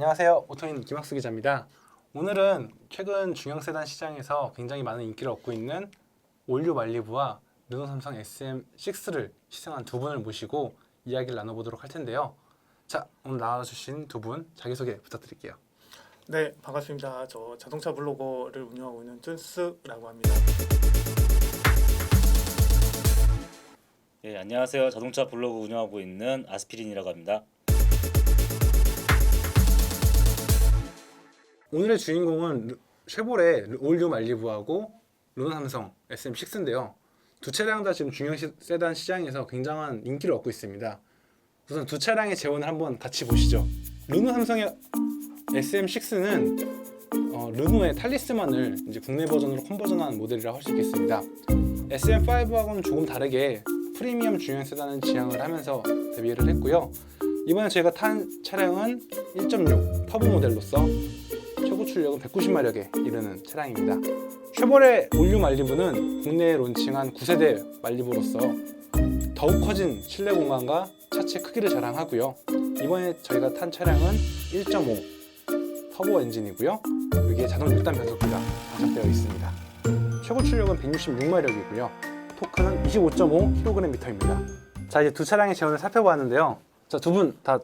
안녕하세요. 오토인 김학수 기자입니다. 오늘은 최근 중형 세단 시장에서 굉장히 많은 인기를 얻고 있는 올류 말리부와 르노 삼성 SM6를 시승한 두 분을 모시고 이야기를 나눠보도록 할 텐데요. 자, 오늘 나와주신 두 분 자기소개 부탁드릴게요. 네 반갑습니다. 저 자동차 블로거를 운영하고 있는 쭌스라고 합니다. 예, 안녕하세요. 자동차 블로그 운영하고 있는 아스피린이라고 합니다. 오늘의 주인공은 르- 쉐보레 르- 올류 말리부하고 르노 삼성 SM6인데요. 두 차량 다 지금 중형 시- 세단 시장에서 굉장한 인기를 얻고 있습니다. 우선 두 차량의 재원을 한번 같이 보시죠. 르노 삼성의 SM6는 어, 르노의 탈리스만을 이제 국내 버전으로 컨버전한 모델이라고 할수 있겠습니다. SM5하고는 조금 다르게 프리미엄 중형 세단을 지향을 하면서 데뷔를 했고요. 이번에 저희가 탄 차량은 1.6 터보 모델로서 최고 출력은 190마력에 이르는 차량입니다. 쉐보레 올류 말리부는 국내에 론칭한 9세대 말리부로서 더욱 커진 실내 공간과 차체 크기를 자랑하고요. 이번에 저희가 탄 차량은 1.5 터보 엔진이고요. 여기에 자동 6단 변속기가 장착되어 있습니다. 최고 출력은 166마력이고요. 토크는 25.5kgm입니다. 자 이제 두 차량의 재원을 살펴보았는데요. 자두 분 다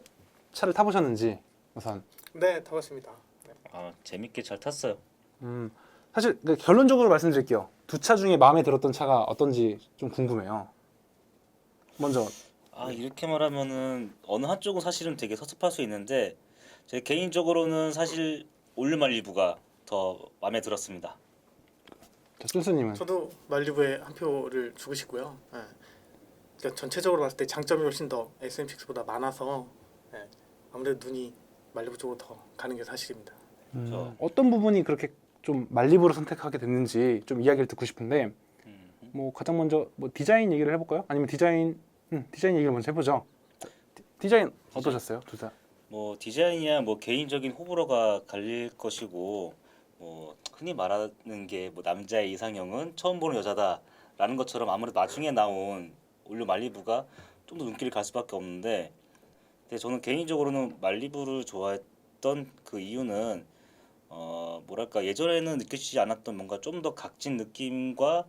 차를 타보셨는지 우선 네 타봤습니다. 네. 아, 재밌게 잘 탔어요. 음, 사실 그 결론적으로 말씀드릴게요. 두 차 중에 마음에 들었던 차가 어떤지 좀 궁금해요. 먼저 아, 이렇게 말하면은 어느 한쪽은 사실은 되게 섭섭할 수 있는데 제 개인적으로는 사실 올류말리부가 더 마음에 들었습니다. 순수님은 저도 말리부에 한 표를 주고 싶고요. 네. 그러니까 전체적으로 봤을 때 장점이 훨씬 더 SM6보다 많아서 네. 아무래도 눈이 말리부 쪽으로 더 가는 게 사실입니다. 음, 저- 어떤 부분이 그렇게 좀 말리부로 선택하게 됐는지 좀 이야기를 듣고 싶은데 음, 뭐 가장 먼저 뭐 디자인 얘기를 해볼까요? 아니면 디자인 음, 디자인 얘기를 먼저 해보죠. 디, 디자인 어떠셨어요, 둘 다? 뭐 디자인이야 뭐 개인적인 호불호가 갈릴 것이고 뭐 흔히 말하는 게 뭐 남자의 이상형은 처음 보는 여자다라는 것처럼 아무래도 나중에 나온 올류 말리부가 좀 더 눈길이 갈 수밖에 없는데 근데 저는 개인적으로는 말리부를 좋아했던 그 이유는 어 뭐랄까 예전에는 느껴지지 않았던 뭔가 좀 더 각진 느낌과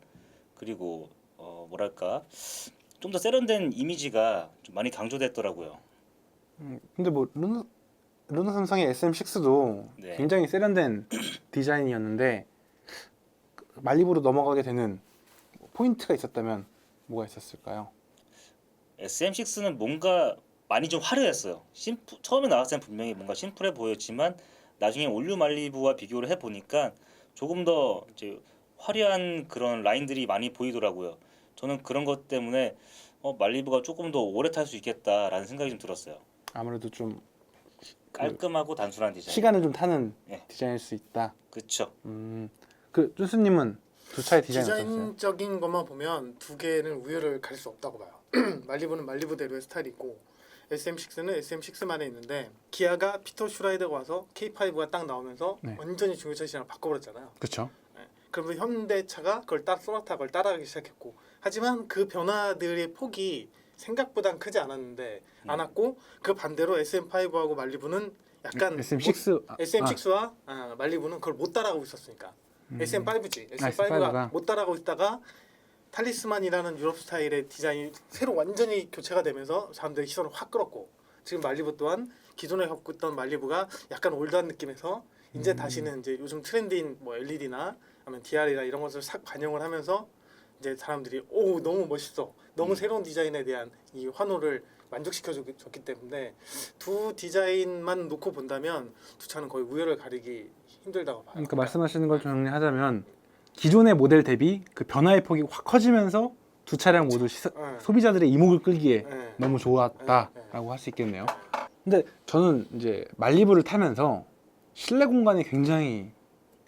그리고 어 뭐랄까 좀 더 세련된 이미지가 좀 많이 강조됐더라고요. 음, 근데 뭐 르노 르노 삼성의 SM6도 네. 굉장히 세련된 디자인이었는데 그 말리부로 넘어가게 되는 포인트가 있었다면 뭐가 있었을까요? SM6는 뭔가 많이 좀 화려했어요. 심플, 처음에 나왔을 땐 분명히 뭔가 심플해 보였지만 나중에 올류 말리부와 비교를 해 보니까 조금 더 이제 화려한 그런 라인들이 많이 보이더라고요. 저는 그런 것 때문에 어, 말리부가 조금 더 오래 탈 수 있겠다라는 생각이 좀 들었어요. 아무래도 좀 깔끔하고 단순한 디자인. 시간을 좀 타는 네. 디자인일 수 있다. 그렇죠. 음, 그 쭈스님은 두 차의 디자인 어떠세요? 디자인적인 것만 보면 두 개는 우열을 가릴 수 없다고 봐요. 말리부는 말리부대로의 스타일이 있고 SM6는 SM6만에 있는데 기아가 피터 슈라이더가 와서 K5가 딱 나오면서 네. 완전히 중고차 시장을 바꿔버렸잖아요. 그렇죠. 그러면서 현대차가 그걸 따 소나타 그걸 따라가기 시작했고 하지만 그 변화들의 폭이 생각보단 크지 않았는데 음. 않았고 그 반대로 SM5하고 말리부는 약간 SM6 아, SM6와 아, 말리부는 그걸 못 따라가고 있었으니까 음. SM5지 아, SM5가 SM5가. 못 따라가고 있다가 탈리스만이라는 유럽 스타일의 디자인이 새로 완전히 교체가 되면서 사람들의 시선을 확 끌었고 지금 말리부 또한 기존에 갖고 있던 말리부가 약간 올드한 느낌에서 이제 음. 다시는 이제 요즘 트렌드인 뭐 LED나 아니면 DR이나 이런 것을 싹 반영을 하면서 이제 사람들이 오 너무 멋있어 너무 음. 새로운 디자인에 대한 이 환호를 만족시켜 줬기 때문에 두 디자인만 놓고 본다면 두 차는 거의 우열을 가리기 힘들다고 봐요. 그러니까 말씀하시는 걸좀 정리하자면 기존의 모델 대비 그 변화의 폭이 확 커지면서 두 차량 모두 시선, 네. 소비자들의 이목을 끌기에 네. 너무 좋았다라고 할 수 있겠네요. 근데 저는 이제 말리부를 타면서 실내 공간이 굉장히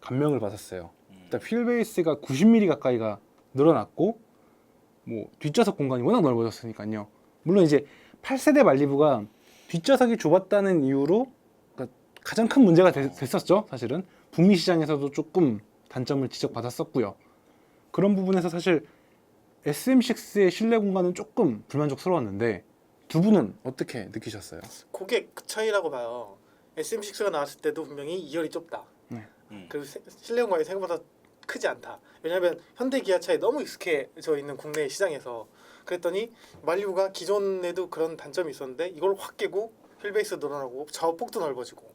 감명을 받았어요. 음. 일단 휠 베이스가 90mm 가까이가 늘어났고 뭐 뒷좌석 공간이 워낙 넓어졌으니까요. 물론 이제 8세대 말리부가 뒷좌석이 좁았다는 이유로 그러니까 가장 큰 문제가 되- 됐었죠. 사실은 북미 시장에서도 조금 단점을 지적받았었고요. 그런 부분에서 사실 SM6의 실내 공간은 조금 불만족스러웠는데 두 분은 어떻게 느끼셨어요? 그게 그 차이라고 봐요. SM6가 나왔을 때도 분명히 2열이 좁다. 네. 음. 그리고 세- 실내 공간이 생각보다 크지 않다. 왜냐하면 현대 기아차에 너무 익숙해져 있는 국내 시장에서 그랬더니 말리부가 기존에도 그런 단점이 있었는데 이걸 확 깨고 휠베이스 늘어나고 좌우 폭도 넓어지고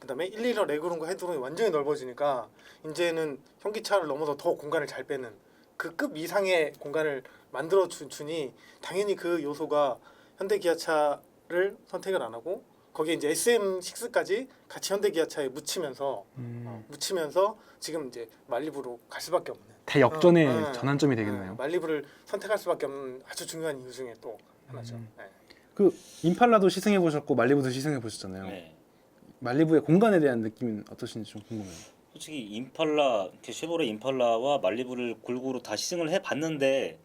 그다음에 1, 2러 레그룸과 헤드룸이 완전히 넓어지니까 이제는 현기차를 넘어서 더 공간을 잘 빼는 그 급 이상의 공간을 만들어 주, 주니 당연히 그 요소가 현대 기아차를 선택을 안 하고 거기에 이제 SM6까지 같이 현대 기아차에 묻히면서 음, 어, 묻히면서 지금 이제 말리부로 갈 수밖에 없는 대역전의 어, 어, 전환점이 어, 되겠네요. 말리부를 선택할 수밖에 없는 아주 중요한 이유 중에 또 하나죠. 음. 네. 그 임팔라도 시승해 보셨고 말리부도 시승해 보셨잖아요. 네. 말리부의 공간에 대한 느낌은 어떠신지 좀 궁금해요. 솔직히 임팔라, 그 쉐보레 임팔라와 말리부를 골고루 다 시승을 해봤는데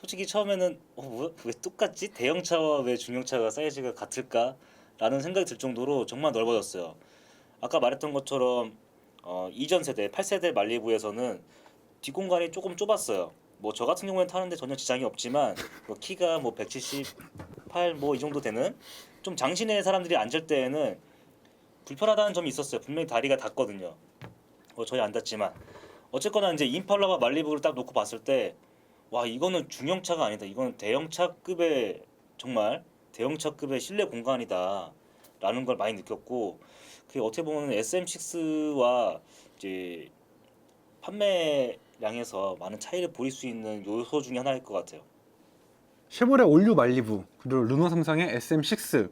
솔직히 처음에는 어, 뭐, 왜 똑같지? 대형차와 왜 중형차가 사이즈가 같을까?라는 생각이 들 정도로 정말 넓어졌어요. 아까 말했던 것처럼 어, 이전 세대 8세대 말리부에서는 뒷공간이 조금 좁았어요. 뭐 저 같은 경우에는 타는데 전혀 지장이 없지만 뭐 키가 뭐 178 뭐 이 정도 되는 좀 장신의 사람들이 앉을 때에는 불편하다는 점이 있었어요. 분명히 다리가 닿거든요. 어, 저희 안 닿지만 어쨌거나 이제 임팔라와 말리부를 딱 놓고 봤을 때 와 이거는 중형차가 아니다. 이거는 대형차급의 정말 대형차급의 실내 공간이다 라는 걸 많이 느꼈고 그게 어떻게 보면 SM6와 이제 판매량에서 많은 차이를 보일 수 있는 요소 중에 하나일 것 같아요. 쉐보레 올류 말리부 그리고 르노 삼성의 SM6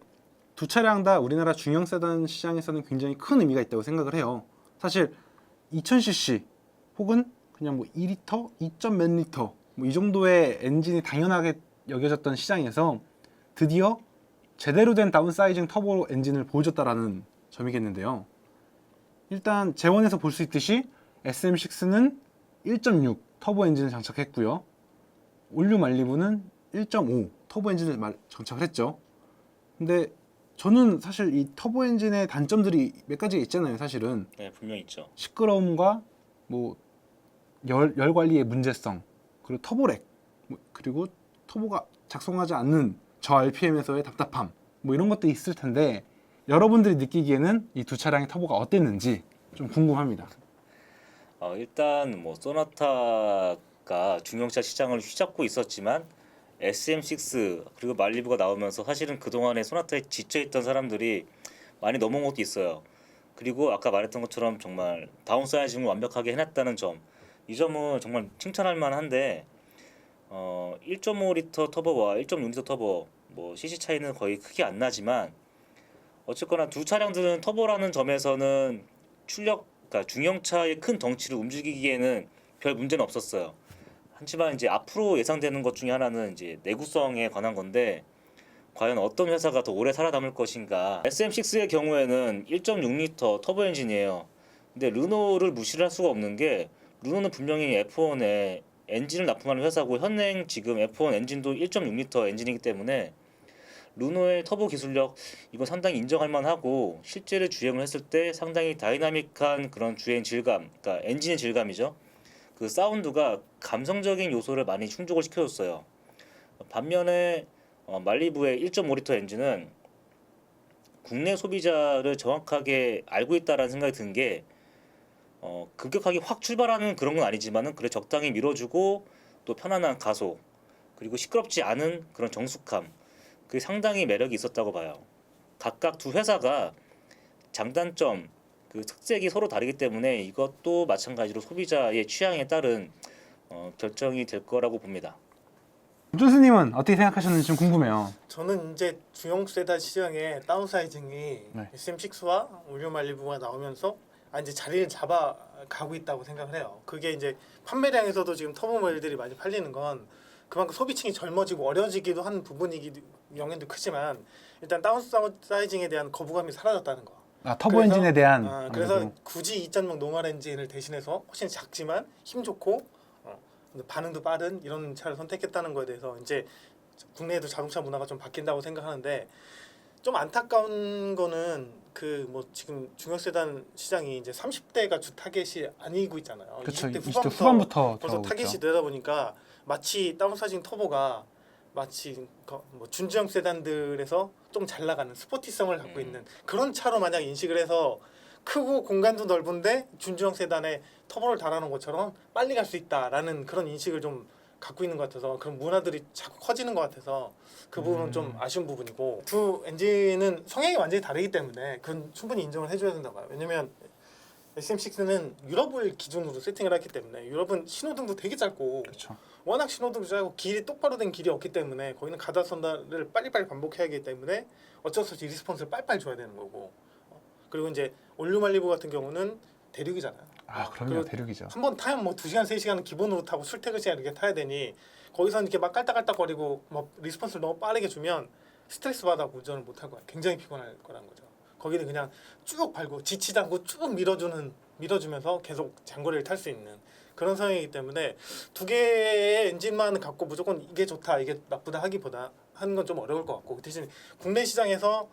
두 차량 다 우리나라 중형 세단 시장에서는 굉장히 큰 의미가 있다고 생각을 해요. 사실 2000cc 혹은 그냥 뭐 2리터, 2점 몇 리터 뭐 이 정도의 엔진이 당연하게 여겨졌던 시장에서 드디어 제대로 된 다운사이징 터보 엔진을 보여줬다라는 점이겠는데요. 일단 재원에서 볼 수 있듯이 SM6는 1.6 터보 엔진을 장착했고요. 올류 말리부는 1.5 터보 엔진을 말- 장착을 했죠. 근데 저는 사실 이 터보 엔진의 단점들이 몇 가지가 있잖아요. 사실은 네 분명 히 있죠. 시끄러움과 뭐 열, 열 관리의 문제성 그리고 터보렉 뭐 그리고 터보가 작동하지 않는 저 RPM에서의 답답함 뭐 이런 것도 있을 텐데 여러분들이 느끼기에는 이 두 차량의 터보가 어땠는지 좀 궁금합니다. 어, 일단 뭐 소나타가 중형차 시장을 휘잡고 있었지만 SM6 그리고 말리부가 나오면서 사실은 그동안에 소나타에 지쳐있던 사람들이 많이 넘어온 것도 있어요. 그리고 아까 말했던 것처럼 정말 다운사이징을 완벽하게 해놨다는 점, 이 점은 정말 칭찬할 만한데 어, 1.5리터 터보와 1.6리터 터보 뭐 cc 차이는 거의 크게 안 나지만 어쨌거나 두 차량들은 터보라는 점에서는 출력 그러니까 중형차의 큰 덩치를 움직이기에는 별 문제는 없었어요. 하지만 이제 앞으로 예상되는 것 중에 하나는 이제 내구성에 관한 건데 과연 어떤 회사가 더 오래 살아남을 것인가? SM6의 경우에는 1.6리터 터보 엔진이에요. 근데 르노를 무시를 할 수가 없는 게 르노는 분명히 F1에 엔진을 납품하는 회사고 현행 지금 F1 엔진도 1.6리터 엔진이기 때문에 르노의 터보 기술력 이건 상당히 인정할 만하고 실제로 주행을 했을 때 상당히 다이나믹한 그런 주행 질감, 그러니까 엔진의 질감이죠. 그 사운드가 감성적인 요소를 많이 충족을 시켜줬어요. 반면에 어, 말리부의 1.5리터 엔진은 국내 소비자를 정확하게 알고 있다라는 생각이 든 게 어, 급격하게 확 출발하는 그런 건 아니지만은 그래 적당히 밀어주고 또 편안한 가속 그리고 시끄럽지 않은 그런 정숙함 그게 상당히 매력이 있었다고 봐요. 각각 두 회사가 장단점 그 특색이 서로 다르기 때문에 이것도 마찬가지로 소비자의 취향에 따른 어, 결정이 될 거라고 봅니다. 존스님은 어떻게 생각하셨는지 좀 궁금해요. 저는 이제 중형 세단 시장에 다운사이징이 네. SM6와 올류 말리부가 나오면서 아 이제 자리를 잡아 가고 있다고 생각을 해요. 그게 이제 판매량에서도 지금 터보 모델들이 많이 팔리는 건 그만큼 소비층이 젊어지고 어려지기도 한 부분이기 영향도 크지만 일단 다운사이징에 대한 거부감이 사라졌다는 거. 아, 터보 그래서- 엔진에 대한 아, 그래서 아무래도 굳이 2.0 노멀 엔진을 대신해서 훨씬 작지만 힘 좋고 어, 반응도 빠른 이런 차를 선택했다는 거에 대해서 이제 국내에도 자동차 문화가 좀 바뀐다고 생각하는데 좀 안타까운 거는 그 뭐 지금 중형 세단 시장이 이제 30대가 주 타겟이 아니고 있잖아요. 그렇죠. 20대 20대 후반부터, 후반부터 벌써 타겟이. 되다 보니까 마치 다운사이징 터보가 마치 거- 뭐 준주형 세단들에서 좀 잘 나가는 스포티성을 갖고 음. 있는 그런 차로 만약 인식을 해서 크고 공간도 넓은데 준주형 세단에 터보를 달아놓은 것처럼 빨리 갈 수 있다라는 그런 인식을 좀 갖고 있는 것 같아서 그런 문화들이 자꾸 커지는 것 같아서 그 부분은 음. 좀 아쉬운 부분이고 두 엔진은 성향이 완전히 다르기 때문에 그건 충분히 인정을 해줘야 된다고 봐요. 왜냐면 SM6는 유럽을 기준으로 세팅을 했기 때문에 유럽은 신호등도 되게 짧고 그렇죠. 워낙 신호등도 짧고 길이 똑바로 된 길이 없기 때문에 거기는 가다선다를 빨리빨리 반복해야 하기 때문에 어쩔 수 없이 리스폰스를 빨리빨리 줘야 되는 거고 어, 그리고 이제 올류말리부 같은 경우는 대륙이잖아요. 아 그럼요 대륙이죠. 한 번 타면 뭐 2 시간 3 시간은 기본으로 타고 출퇴근 시간 이렇게 타야 되니 거기서 이렇게 막 깔딱깔딱거리고 뭐 리스폰스를 너무 빠르게 주면 스트레스 받아 운전을 못 할 거야. 굉장히 피곤할 거란 거죠. 거기는 그냥 쭉 밟고 지치지 않고 쭉 밀어주는 밀어주면서 계속 장거리를 탈 수 있는 그런 상황이기 때문에 두 개의 엔진만 갖고 무조건 이게 좋다 이게 나쁘다 하기보다 하는 건 좀 어려울 것 같고 그 대신 국내 시장에서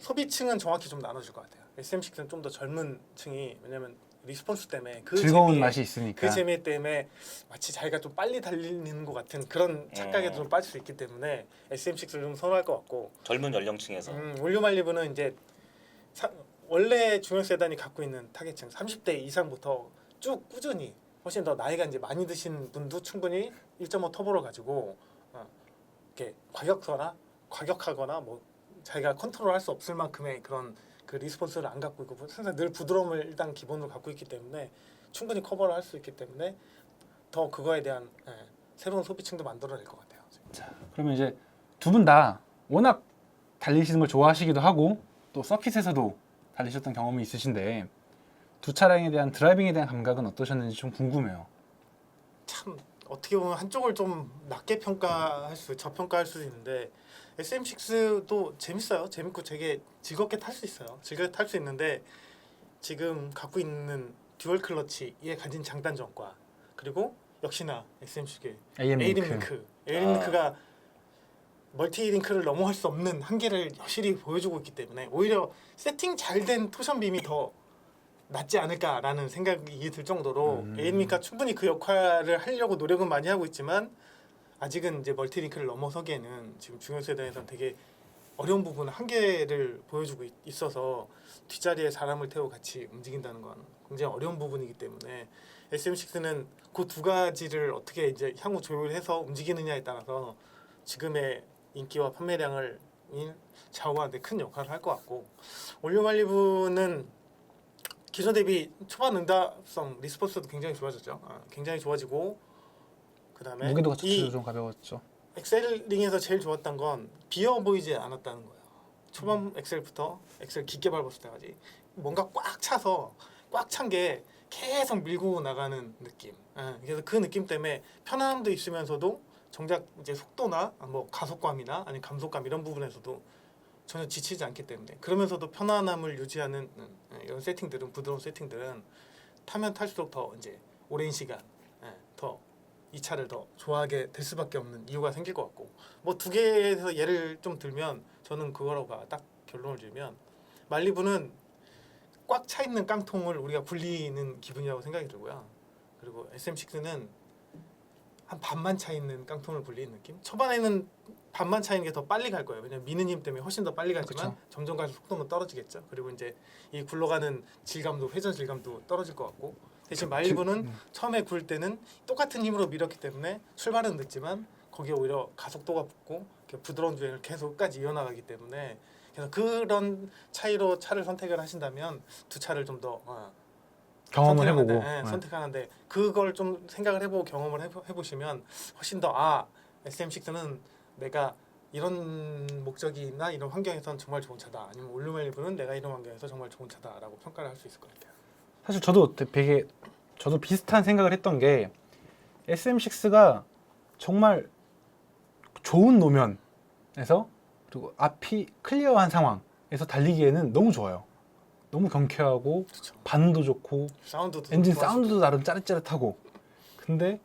소비층은 정확히 좀 나눠줄 것 같아요. SM6는 좀 더 젊은 층이 왜냐면 리스폰스 때문에 그 즐거운 재미에- 맛이 있으니까. 그 재미 때문에 마치 자기가 좀 빨리 달리는 것 같은 그런 착각에도 좀 빠질 수 있기 때문에 SM6를 좀 선호할 것 같고. 젊은 연령층에서. 음, 올류말리브는 이제 사, 원래 중형 세단이 갖고 있는 타겟층 30대 이상부터 쭉 꾸준히 훨씬 더 나이가 이제 많이 드신 분도 충분히 1.5 터보를 가지고 어, 이렇게 과격거나 과격하거나 뭐 자기가 컨트롤할 수 없을 만큼의 그런 그 리스폰스를 안 갖고 있고 항상 늘 부드러움을 일단 기본으로 갖고 있기 때문에 충분히 커버를 할 수 있기 때문에 더 그거에 대한 예, 새로운 소비층도 만들어낼 것 같아요. 그러면 이제 두 분 다 워낙 달리시는 걸 좋아하시기도 하고 또 서킷에서도 달리셨던 경험이 있으신데 두 차량에 대한 드라이빙에 대한 감각은 어떠셨는지 좀 궁금해요. 참 어떻게 보면 한쪽을 좀 낮게 평가할 수 저평가할 수도 있는데 SM6도 재밌어요. 재밌고 되게 즐겁게 탈 수 있어요. 즐겁게 탈 수 있는데 지금 갖고 있는 듀얼 클러치에 가진 장단점과 그리고 역시나 SM6의 AM 에이링 링크. 링크 에이링 링크가 멀티 링크를 넘어갈 수 없는 한계를 여실히 보여주고 있기 때문에 오히려 세팅 잘 된 토션빔이 더 낫지 않을까라는 생각이 들 정도로 음. 에이링 링크가 충분히 그 역할을 하려고 노력은 많이 하고 있지만 아직은 이제 멀티 링크를 넘어서기에는 지금 중요 세대에서는 되게 어려운 부분 한계를 보여주고 있- 있어서 뒷자리에 사람을 태우고 같이 움직인다는 건 굉장히 어려운 부분이기 때문에 SM6는 그 두 가지를 어떻게 이제 향후 조율해서 움직이느냐에 따라서 지금의 인기와 판매량을 인- 좌우하는데 큰 역할을 할 것 같고 올류말리브는 기존 대비 초반 응답성 리스폰스도 굉장히 좋아졌죠. 아, 굉장히 좋아지고 그다음에 무게도가 이 자체도 좀 가벼웠죠. 엑셀링에서 제일 좋았던 건 비어 보이지 않았다는 거예요. 초반 엑셀부터 엑셀 깊게 밟았을 때까지 뭔가 꽉 차서 꽉 찬 게 계속 밀고 나가는 느낌. 예, 그래서 그 느낌 때문에 편안함도 있으면서도 정작 이제 속도나 뭐 가속감이나 아니 감속감 이런 부분에서도 전혀 지치지 않기 때문에 그러면서도 편안함을 유지하는 음, 예, 이런 세팅들은 부드러운 세팅들은 타면 탈수록 더 이제 오랜 시간 이 차를 더 좋아하게 될 수밖에 없는 이유가 생길 것 같고 뭐 두 개에서 예를 좀 들면 저는 그거라고 봐. 딱 결론을 지으면 말리부는 꽉 차 있는 깡통을 우리가 굴리는 기분이라고 생각이 들고요. 그리고 SM6는 한 반만 차 있는 깡통을 굴리는 느낌. 초반에는 반만 차 있는 게 더 빨리 갈 거예요. 왜냐면 힘 때문에 훨씬 더 빨리 가지만 점점 갈수록 속도는 떨어지겠죠. 그리고 이제 이 굴러가는 질감도 회전 질감도 떨어질 것 같고 대신 말리부는 음. 처음에 굴 때는 똑같은 힘으로 밀었기 때문에 출발은 늦지만 거기에 오히려 가속도가 붙고 부드러운 주행을 계속 끝까지 이어나가기 때문에 그래서 그런 차이로 차를 선택을 하신다면 두 차를 좀더 어, 경험을 선택하는데, 해보고. 예, 네. 선택하는데 그걸 좀 생각을 해보고 경험을 해보, 해보시면 훨씬 더 아 SM6는 내가 이런 목적이나 이런 환경에선 정말 좋은 차다 아니면 올루멜리브는 내가 이런 환경에서 정말 좋은 차다라고 평가를 할 수 있을 것 같아요. 사실 저도 되게 저도 비슷한 생각을 했던 게 SM6가 정말 좋은 노면에서 그리고 앞이 클리어한 상황에서 달리기에는 너무 좋아요. 너무 경쾌하고 그렇죠. 반응도 좋고 사운드도 엔진. 사운드도 나름 짜릿짜릿하고 근데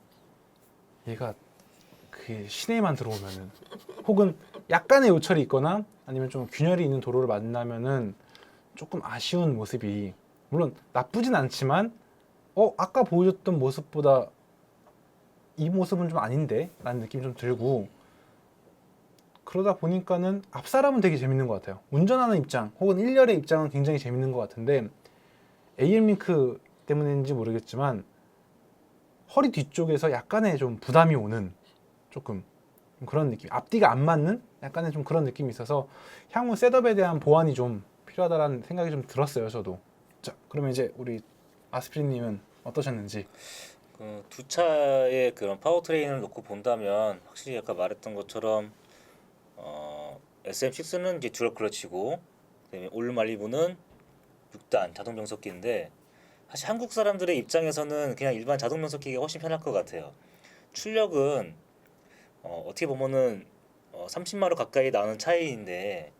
얘가 그 시내에만 들어오면은 혹은 약간의 요철이 있거나 아니면 좀 균열이 있는 도로를 만나면은 조금 아쉬운 모습이 물론 나쁘진 않지만 어 아까 보여줬던 모습보다 이 모습은 좀 아닌데 라는 느낌이 좀 들고 그러다 보니까는 앞사람은 되게 재밌는 것 같아요. 운전하는 입장 혹은 1열의 입장은 굉장히 재밌는 것 같은데 AM 링크 때문인지 모르겠지만 허리 뒤쪽에서 약간의 좀 부담이 오는 조금 그런 느낌. 앞뒤가 안 맞는 약간의 좀 그런 느낌이 있어서 향후 셋업에 대한 보완이 좀 필요하다라는 생각이 좀 들었어요. 저도. 자, 그러면 이제 우리 아스피린님은 어떠셨는지. 그 두 차의 그런 파워트레인을 놓고 본다면 확실히 아까 말했던 것처럼 어, SM6는 이제 듀얼 클러치고 그다음에 올루말리부는 6단 자동 변속기인데 사실 한국 사람들의 입장에서는 그냥 일반 자동 변속기가 훨씬 편할 것 같아요. 출력은 어, 어떻게 보면은 어, 30마력 가까이 나오는 차이인데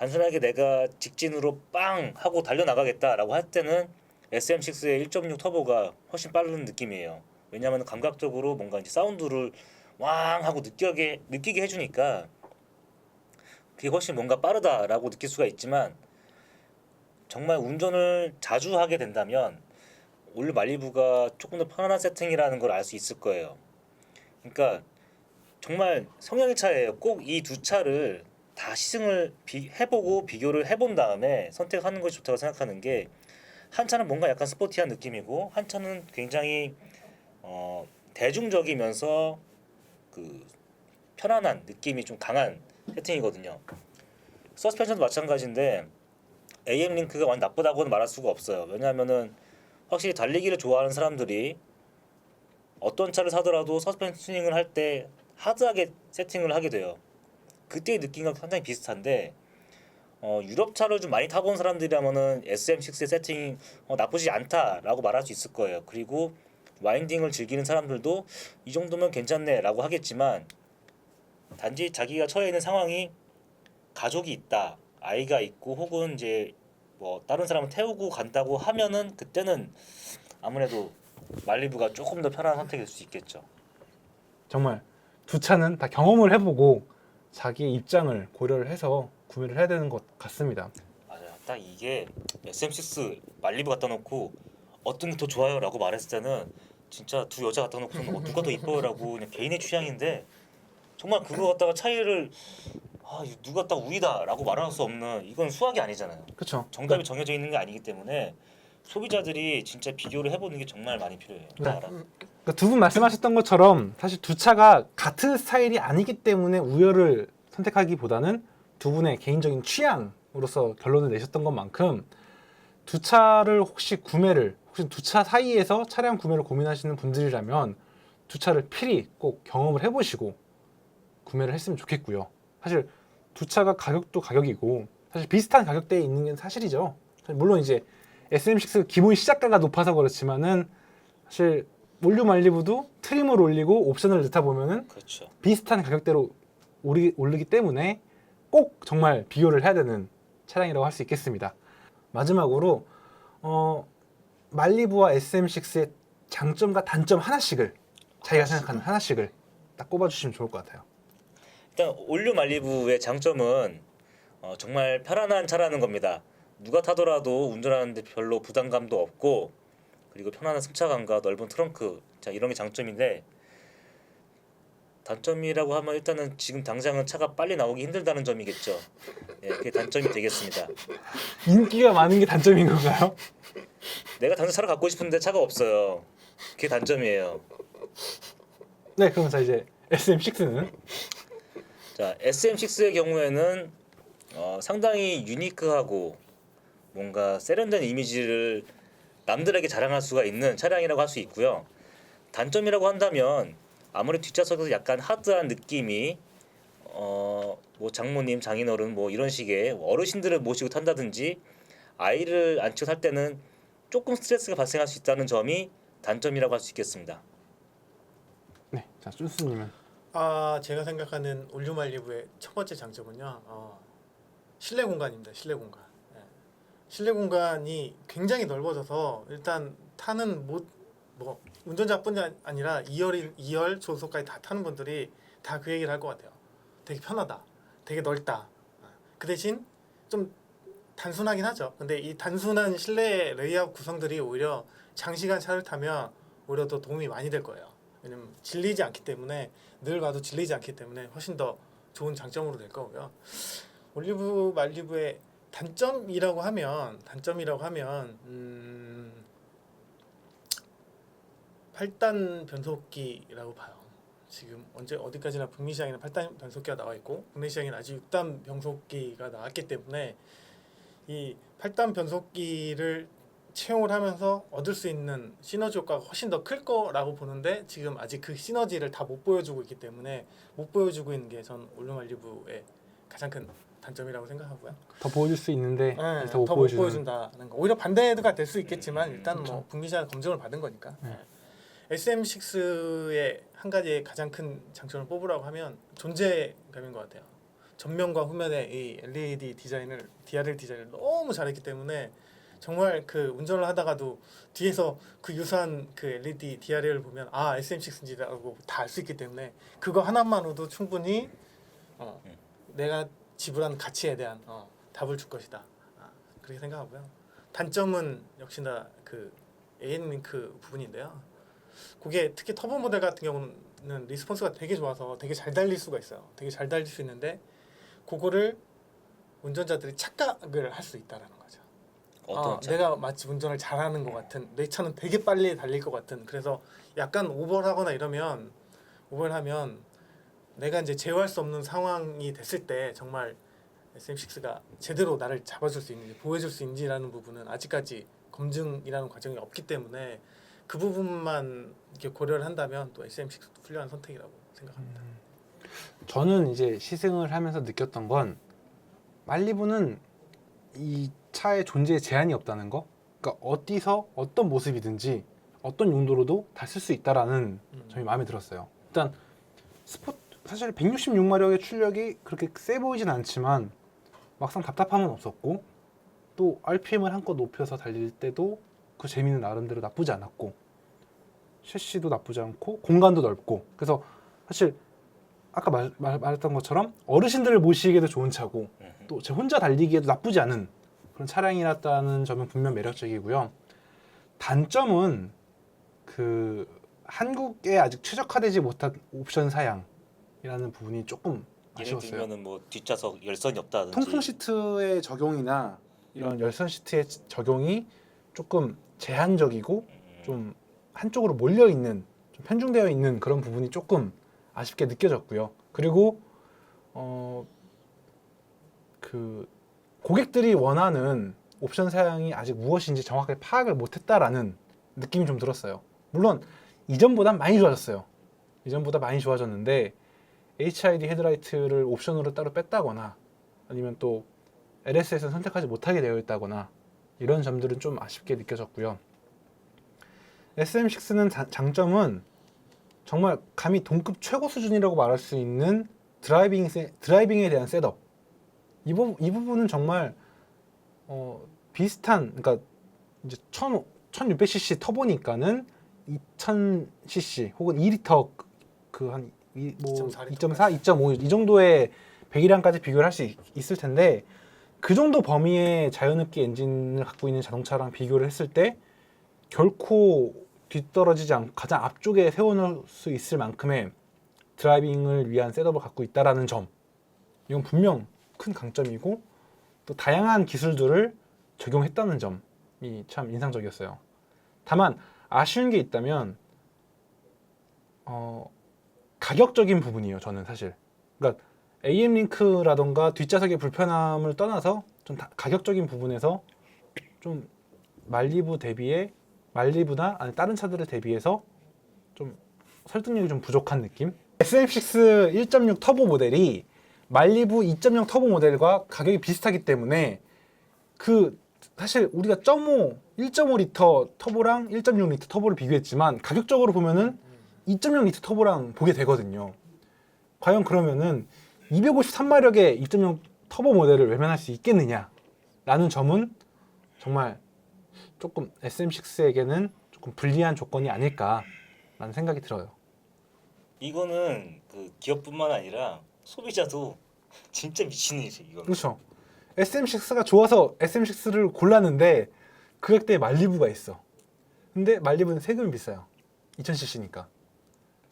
단순하게 내가 직진으로 빵 하고 달려 나가겠다라고 할 때는 SM6의 1.6 터보가 훨씬 빠른 느낌이에요. 왜냐하면 감각적으로 뭔가 이제 사운드를 왕 하고 느끼게 느끼게 해주니까 그게 훨씬 뭔가 빠르다라고 느낄 수가 있지만 정말 운전을 자주 하게 된다면 올류 말리부가 조금 더 편안한 세팅이라는 걸 알 수 있을 거예요. 그러니까 정말 성향의 차예요. 꼭 이 두 차를 다 시승을 비, 해보고 비교를 해본 다음에 선택하는 것이 좋다고 생각하는 게 한 차는 뭔가 약간 스포티한 느낌이고 한 차는 굉장히 어, 대중적이면서 그 편안한 느낌이 좀 강한 세팅이거든요. 서스펜션도 마찬가지인데 AM 링크가 완전 나쁘다고는 말할 수가 없어요. 왜냐하면은 확실히 달리기를 좋아하는 사람들이 어떤 차를 사더라도 서스펜싱을 할 때 하드하게 세팅을 하게 돼요. 그때의 느낌과 상당히 비슷한데 어, 유럽 차를 좀 많이 타본 사람들이라면은 SM6의 세팅이 어, 나쁘지 않다라고 말할 수 있을 거예요. 그리고 와인딩을 즐기는 사람들도 이 정도면 괜찮네라고 하겠지만 단지 자기가 처해 있는 상황이 가족이 있다, 아이가 있고 혹은 이제 뭐 다른 사람을 태우고 간다고 하면은 그때는 아무래도 말리부가 조금 더 편한 선택일 수 있겠죠. 정말 두 차는 다 경험을 해보고 자기의 입장을 고려를 해서 구매를 해야 되는 것 같습니다. 맞아요. 딱 이게 SM6 말리부 갖다 놓고 어떤 게 더 좋아요라고 말했을 때는 진짜 두 여자 갖다 놓고는 어, 누가 더 이뻐요라고 그냥 개인의 취향인데 정말 그거 갖다가 차이를 아 누가 딱 우위다라고 말할 수 없는 이건 수학이 아니잖아요. 그렇죠. 정답이 정해져 있는 게 아니기 때문에 소비자들이 진짜 비교를 해보는 게 정말 많이 필요해요. 네. 그러니까 두분 말씀하셨던 것처럼 사실 두 차가 같은 스타일이 아니기 때문에 우열을 선택하기보다는 두 분의 개인적인 취향으로서 결론을 내셨던 것만큼 두 차를 혹시 구매를 혹시 두 차 사이에서 차량 구매를 고민하시는 분들이라면 두 차를 필히 꼭 경험을 해보시고 구매를 했으면 좋겠고요. 사실 두 차가 가격도 가격이고 사실 비슷한 가격대에 있는 게 사실이죠. 물론 이제 SM6 기본 시작가가 높아서 그렇지만은 사실 올류 말리부도 트림을 올리고 옵션을 넣다 보면은 그렇죠. 비슷한 가격대로 오르기, 오르기 때문에 꼭 정말 비교를 해야 되는 차량이라고 할 수 있겠습니다. 마지막으로 어, 말리부와 SM6의 장점과 단점 하나씩을 자기가 생각하는 하나씩을 딱 꼽아주시면 좋을 것 같아요. 일단 올류 말리부의 장점은 어, 정말 편안한 차라는 겁니다. 누가 타더라도 운전하는데 별로 부담감도 없고 그리고 편안한 승차감과 넓은 트렁크 자 이런 게 장점인데 단점이라고 하면 일단은 지금 당장은 차가 빨리 나오기 힘들다는 점이겠죠. 예, 그게 단점이 되겠습니다. 인기가 많은 게 단점인 건가요? 내가 당장 차를 갖고 싶은데 차가 없어요. 그게 단점이에요. 네, 그럼 자 이제 SM6는 자 SM6의 경우에는 어, 상당히 유니크하고 뭔가 세련된 이미지를 남들에게 자랑할 수가 있는 차량이라고 할 수 있고요. 단점이라고 한다면 아무리 뒷좌석에서 약간 하드한 느낌이 어 뭐 장모님, 장인어른 뭐 이런 식의 어르신들을 모시고 탄다든지 아이를 안치고 탈 때는 조금 스트레스가 발생할 수 있다는 점이 단점이라고 할 수 있겠습니다. 네, 자 쭈스님은 아 제가 생각하는 올류말리부의 첫 번째 장점은요 어, 실내 공간입니다 실내 공간 예. 실내 공간이 굉장히 넓어져서 일단 타는 못, 뭐 운전자뿐이 아니- 아니라 2열인 2열 조수까지 다 타는 분들이 다 그 얘기를 할 것 같아요. 되게 편하다. 되게 넓다. 어, 그 대신 좀 단순하긴 하죠. 근데 이 단순한 실내 레이아웃 구성들이 오히려 장시간 차를 타면 오히려 더 도움이 많이 될 거예요. 왜냐면 질리지 않기 때문에 늘 가도 질리지 않기 때문에 훨씬 더 좋은 장점으로 될 거고요. 올리브 말리브의 단점이라고 하면 단점이라고 하면 음, 8단 변속기라고 봐요. 지금 언제 어디까지나 북미 시장에는 8단 변속기가 나와 있고 국내 시장에는 아직 6단 변속기가 나왔기 때문에 이 8단 변속기를 채용을 하면서 얻을 수 있는 시너지 효과가 훨씬 더 클 거라고 보는데 지금 아직 그 시너지를 다 못 보여주고 있기 때문에 못 보여주고 있는 게 전 올루말리브의 가장 큰 단점이라고 생각하고요. 더 보여줄 수 있는데 네, 더못 더못 보여주는. 보여준다는 거. 오히려 반대가 될 수 있겠지만 음, 일단 뭐 그렇죠. 북미시장 검증을 받은 거니까. 네. SM6의 한 가지 가장 큰 장점을 뽑으라고 하면 존재감인 것 같아요. 전면과 후면의 이 LED 디자인을 DRL 디자인을 너무 잘했기 때문에 정말 그 운전을 하다가도 뒤에서 그 유사한 그 LED DRL을 보면 아 SM6인지라고 다 알 수 있기 때문에 그거 하나만으로도 충분히 어, 음. 내가 지불한 가치에 대한 어, 답을 줄 것이다. 아, 그렇게 생각하고요. 단점은 역시나 그 AN 링크 부분인데요. 그게 특히 터보 모델 같은 경우는 리스폰스가 되게 좋아서 되게 잘 달릴 수가 있어요. 되게 잘 달릴 수 있는데 그거를 운전자들이 착각을 할 수 있다라는 거죠. 어떤 아, 차? 내가 마치 운전을 잘하는 것 같은 내 차는 되게 빨리 달릴 것 같은 그래서 약간 오버하거나 이러면 오버를 하면 내가 이제 제어할 수 없는 상황이 됐을 때 정말 SM6가 제대로 나를 잡아줄 수 있는지 보여줄 수 있는지라는 부분은 아직까지 검증이라는 과정이 없기 때문에 그 부분만 이렇게 고려를 한다면 또 SM6도 훌륭한 선택이라고 생각합니다. 저는 이제 시승을 하면서 느꼈던 건 말리부는 이 차의 존재에 제한이 없다는 거. 그러니까 어디서 어떤 모습이든지 어떤 용도로도 다 쓸 수 있다라는 음. 점이 마음에 들었어요. 일단 스포 사실 166마력의 출력이 그렇게 세 보이진 않지만 막상 답답함은 없었고 또 RPM을 한껏 높여서 달릴 때도 그 재미는 나름대로 나쁘지 않았고 셰시도 나쁘지 않고 공간도 넓고 그래서 사실 아까 말, 말, 말했던 것처럼 어르신들을 모시기에도 좋은 차고. 또 제 혼자 달리기에도 나쁘지 않은 그런 차량이었다는 점은 분명 매력적이고요. 단점은 그 한국에 아직 최적화되지 못한 옵션 사양 이라는 부분이 조금 예를 아쉬웠어요. 들면은 뭐 뒷좌석 열선이 없다든지 통풍 시트의 적용이나 이런 열선 시트의 적용이 조금 제한적이고 음, 좀 한쪽으로 몰려 있는 좀 편중되어 있는 그런 부분이 조금 아쉽게 느껴졌고요. 그리고 어 그 고객들이 원하는 옵션 사양이 아직 무엇인지 정확하게 파악을 못했다라는 느낌이 좀 들었어요. 물론 이전보다 많이 좋아졌어요. 이전보다 많이 좋아졌는데 HID 헤드라이트를 옵션으로 따로 뺐다거나 아니면 또 LS에서 선택하지 못하게 되어 있다거나 이런 점들은 좀 아쉽게 느껴졌고요. SM6는 장점은 정말 감히 동급 최고 수준이라고 말할 수 있는 드라이빙 세, 드라이빙에 대한 셋업 이, 부, 이 부분은 정말 어, 비슷한 그러니까 이제 1 1600cc 터보니까는 2000cc 혹은 2리터 그 한 뭐2.4 2.4, 2.5이 정도의 배기량까지 비교를 할 수 있을 텐데 그 정도 범위의 자연흡기 엔진을 갖고 있는 자동차랑 비교를 했을 때 결코 뒤떨어지지 않고 가장 앞쪽에 세워놓을 수 있을 만큼의 드라이빙을 위한 셋업을 갖고 있다라는 점 이건 분명 큰 강점이고 또 다양한 기술들을 적용했다는 점이 참 인상적이었어요. 다만 아쉬운 게 있다면 어, 가격적인 부분이에요. 저는 사실 그러니까 AM 링크라던가 뒷좌석의 불편함을 떠나서 좀 다- 가격적인 부분에서 좀 말리부 대비에 말리부나 아니 다른 차들을 대비해서 좀 설득력이 좀 부족한 느낌? SM6 1.6 터보 모델이 말리부 2.0 터보 모델과 가격이 비슷하기 때문에 그 사실 우리가 0.5, 1.5 리터 터보랑 1.6 리터 터보를 비교했지만 가격적으로 보면은 2.0 리터 터보랑 보게 되거든요. 과연 그러면은 253마력의 2.0 터보 모델을 외면할 수 있겠느냐라는 점은 정말 조금 SM6에게는 조금 불리한 조건이 아닐까라는 생각이 들어요. 이거는 그 기업뿐만 아니라 소비자도 진짜 미친 일이지 이거는. 그렇죠. SM6가 좋아서 SM6를 골랐는데 그 가격대에 말리부가 있어. 근데 말리부는 세금이 비싸요. 2000cc니까.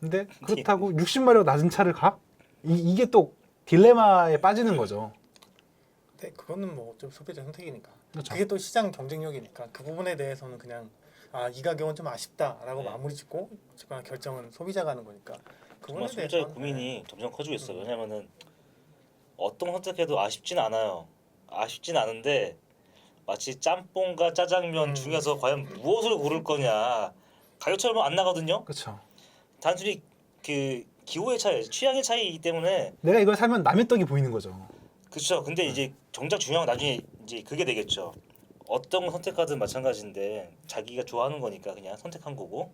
근데 그렇다고 60마력 낮은 차를 가? 이, 이게 또 딜레마에 빠지는 거죠. 네, 그거는 뭐 좀 소비자 선택이니까. 그렇죠. 그게 또 시장 경쟁력이니까 그 부분에 대해서는 그냥 아 이 가격은 좀 아쉽다라고 네. 마무리 짓고 어쨌거나 결정은 소비자가 하는 거니까. 그거에 정말 소비자의 대해서는 고민이 점점 커지고 있어요. 음. 왜냐면은 어떤 선택해도 아쉽진 않아요. 아쉽진 않은데 마치 짬뽕과 짜장면 음. 중에서 과연 무엇을 고를 거냐 가격 차이면 안 나거든요. 그렇죠. 단순히 그 기호의 차이, 취향의 차이이기 때문에 내가 이걸 사면 남의 떡이 보이는 거죠. 그렇죠. 근데 이제 정작 중요한 건 나중에 이제 그게 되겠죠. 어떤 거 선택하든 마찬가지인데 자기가 좋아하는 거니까 그냥 선택한 거고.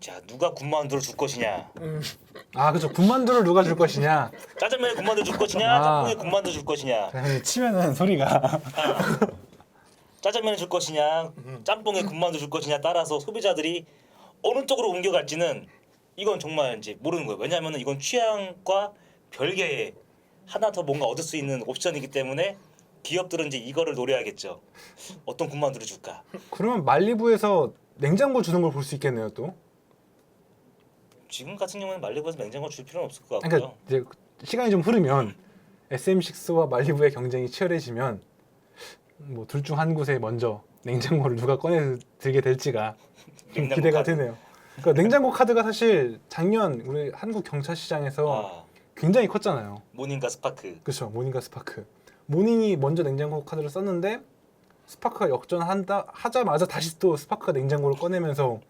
자 누가 군만두를 줄 것이냐, 음, 아 그렇죠. 군만두를 누가 줄 것이냐. 짜장면에 군만두 줄 것이냐, 아. 짬뽕에 군만두 줄 것이냐, 그냥 치면은 소리가 짜장면을 줄 것이냐, 음. 짬뽕에 군만두 줄 것이냐 따라서 소비자들이 어느 쪽으로 옮겨갈지는 이건 정말 이제 모르는 거예요. 왜냐하면 이건 취향과 별개의 하나 더 뭔가 얻을 수 있는 옵션이기 때문에 기업들은 이제 이거를 노려야겠죠. 어떤 군만두를 줄까? 그러면 말리부에서 냉장고 주는 걸 볼 수 있겠네요 또. 지금 같은 경우는 말리부에서 냉장고 줄 필요는 없을 것 같고요. 그러니까 이제 시간이 좀 흐르면 SM6와 말리부의 경쟁이 치열해지면 뭐 둘 중 한 곳에 먼저 냉장고를 누가 꺼내 들게 될지가 좀 기대가. 되네요. 그러니까 냉장고 카드가 사실 작년 우리 한국 경차 시장에서 아, 굉장히 컸잖아요. 모닝과 스파크. 그렇죠. 모닝과 스파크. 모닝이 먼저 냉장고 카드를 썼는데 스파크가 역전한다 하자마자 다시 또 스파크가 냉장고를 꺼내면서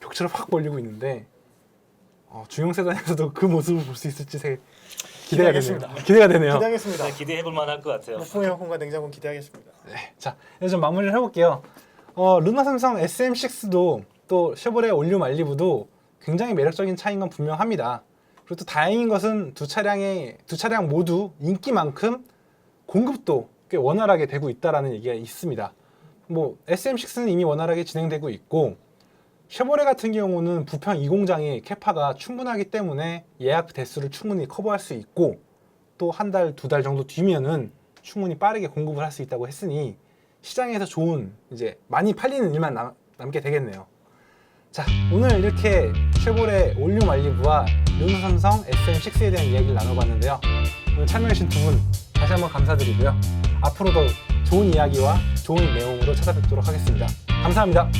격차를 확 벌리고 있는데 어, 중형 세단에서도 그 모습을 볼 수 있을지 세- 기대가 되네요. 기대하겠습니다. 기대가 되네요. 기대하겠습니다. 네, 기대해볼 만할 것 같아요. 높은 에어컨과 냉장고 기대하겠습니다. 네, 자 이제 좀 마무리를 해볼게요. 어, 르노 삼성 SM6도 또 쉐보레 올륨 알리브도 굉장히 매력적인 차이인 건 분명합니다. 그리고 또 다행인 것은 두 차량의 두 차량 모두 인기만큼 공급도 꽤 원활하게 되고 있다라는 얘기가 있습니다. 뭐 SM6는 이미 원활하게 진행되고 있고 쉐보레 같은 경우는 부평 2공장의 캐파가 충분하기 때문에 예약 대수를 충분히 커버할 수 있고 또 한 달, 두 달 정도 뒤면은 충분히 빠르게 공급을 할 수 있다고 했으니 시장에서 좋은 이제 많이 팔리는 일만 남, 남게 되겠네요. 자, 오늘 이렇게 쉐보레 올륨 알리브와 르노 삼성 SM6에 대한 이야기를 나눠봤는데요. 오늘 참여해주신 두 분 다시 한번 감사드리고요. 앞으로도 좋은 이야기와 좋은 내용으로 찾아뵙도록 하겠습니다. 감사합니다.